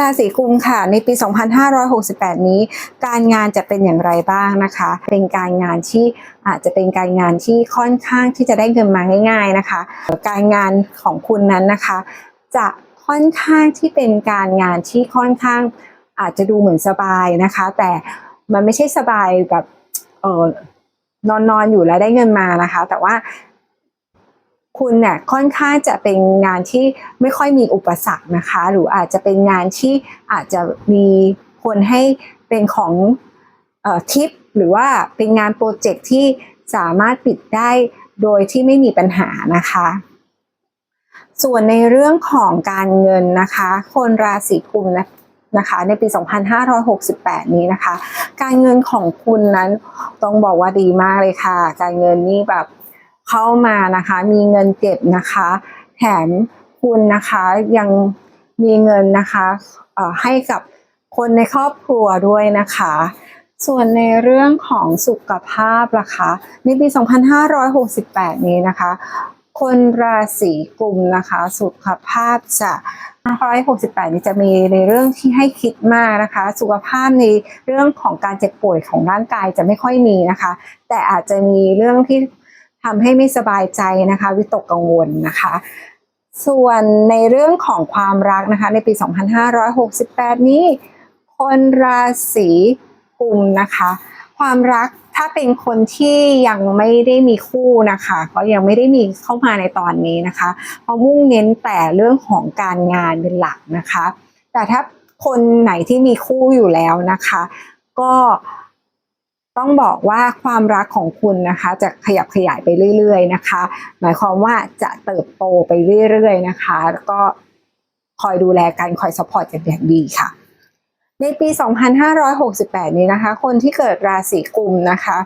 ราศีกุมค่ะในปี 2568 นี้ การงานจะเป็นอย่างไรบ้างนะคะ เป็นการงานที่อาจจะเป็นการงานที่ค่อนข้างที่จะได้เงินมาง่าย ๆนะคะ การงานของคุณนั้นนะคะ จะค่อนข้างที่เป็นการงานที่ค่อนข้างอาจจะดูเหมือนสบายนะคะ แต่มันไม่ใช่สบายแบบเออนอนนอนๆอยู่แล้วได้เงินมานะคะ แต่ว่า คุณเนี่ยค่อนข้างจะเป็นงานที่ไม่ค่อยมีอุปสรรคนะคะ หรืออาจจะเป็นงานที่อาจจะมีคนให้เป็นของอทิปหรือว่าเป็นงานโปรเจกต์ที่สามารถปิดได้โดยที่ไม่มีปัญหานะคะ ส่วนในเรื่องของการเงินนะคะ คนราศีกุมนะนะคะในปี 2568 นี้นะคะ การเงินของคุณนั้นต้องบอกว่าดีมากเลยค่ะ การเงินนี่แบบ เข้ามานะคะ มีเงินเก็บนะคะ แถมคุณนะคะยังมีเงินนะคะให้กับคนในครอบครัวด้วยนะคะ ส่วนในเรื่องของสุขภาพล่ะคะในปี 2568 นี้นะคะ คนราศีกุมนะคะ สุขภาพจะ568 นี้จะมีในเรื่องที่ให้คิดมากนะคะ สุขภาพในเรื่องของการเจ็บป่วยของร่างกายจะไม่ค่อยมีนะคะ แต่อาจจะมีเรื่องที่ ทำให้ไม่สบายใจนะคะ วิตกกังวลนะคะ ส่วนในเรื่องของความรักนะคะ ในปี 2568 นี้ คนราศีกุมนะคะ ความรักถ้าเป็นคนที่ยังไม่ได้มีคู่นะคะ ก็ยังไม่ได้มีเข้ามาในตอนนี้นะคะเพราะมุ่งเน้นแต่เรื่องของการงานเป็นหลักนะคะ แต่ถ้าคนไหนที่มีคู่อยู่แล้วนะคะ ก็ ต้องบอกว่าความรักของคุณนะคะ จะขยับขยายไปเรื่อย ๆ นะคะ หมายความว่าจะเติบโตไปเรื่อย ๆ นะคะ แล้วก็คอยดูแลกันคอยสปอร์ตกันอย่างดีค่ะ ในปี 2568 นี้นะคะ คนที่เกิดราศีกุมนะคะ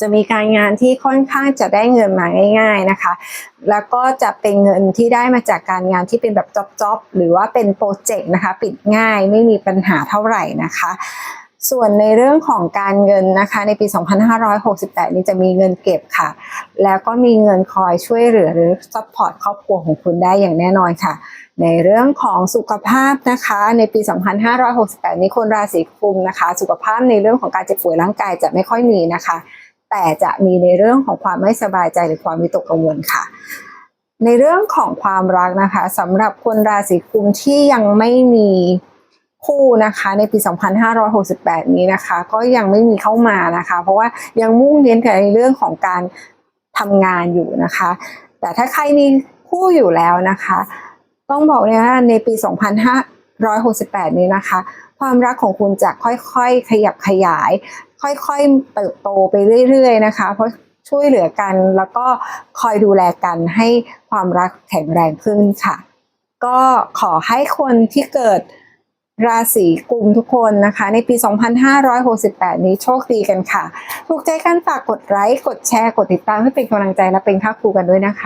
จะมีการงานที่ค่อนข้างจะได้เงินมาง่าย ๆนะคะ แล้วก็จะเป็นเงินที่ได้มาจากการงานที่เป็นแบบจ็อบๆหรือว่าเป็นโปรเจกต์นะคะ ปิดง่ายไม่มีปัญหาเท่าไหร่นะคะ ส่วนในเรื่องของการเงินนะคะ ในปี 2568 นี้จะมีเงินเก็บค่ะ แล้วก็มีเงินคอยช่วยเหลือหรือซัพพอร์ตครอบครัวของคุณได้อย่างแน่นอนค่ะ ในเรื่องของสุขภาพนะคะ ในปี 2568 นี้คนราศีกุมนะคะ สุขภาพในเรื่องของการเจ็บป่วยร่างกายจะไม่ค่อยมีนะคะ แต่จะมีในเรื่องของความไม่สบายใจหรือความวิตกกังวลค่ะในเรื่องของความรักนะคะสำหรับคนราศีกุมที่ยังไม่มี คู่นะคะในปี 2568 นี้นะคะ ก็ยังไม่มีเข้ามานะคะ เพราะว่ายังมุ่งเน้นแต่ในเรื่องของการทำงานอยู่นะคะ แต่ถ้าใครมีคู่อยู่แล้วนะคะ ต้องบอกเลยว่าในปี 2568 นี้นะคะ ความรักของคุณจะค่อยๆ ขยับขยาย ค่อยๆ เติบโตไปเรื่อยๆ นะคะ เพราะช่วยเหลือกันแล้วก็คอยดูแลกันให้ความรักแข็งแรงขึ้นค่ะ ก็ขอให้คนที่เกิด ราศีกุมทุกคนนะคะ ในปี 2568 นี้โชคดีกันค่ะ ถูกใจกันฝากกดไลค์ กดแชร์ กดติดตามให้เป็นกำลังใจและเป็นค่าครูกันด้วยนะคะ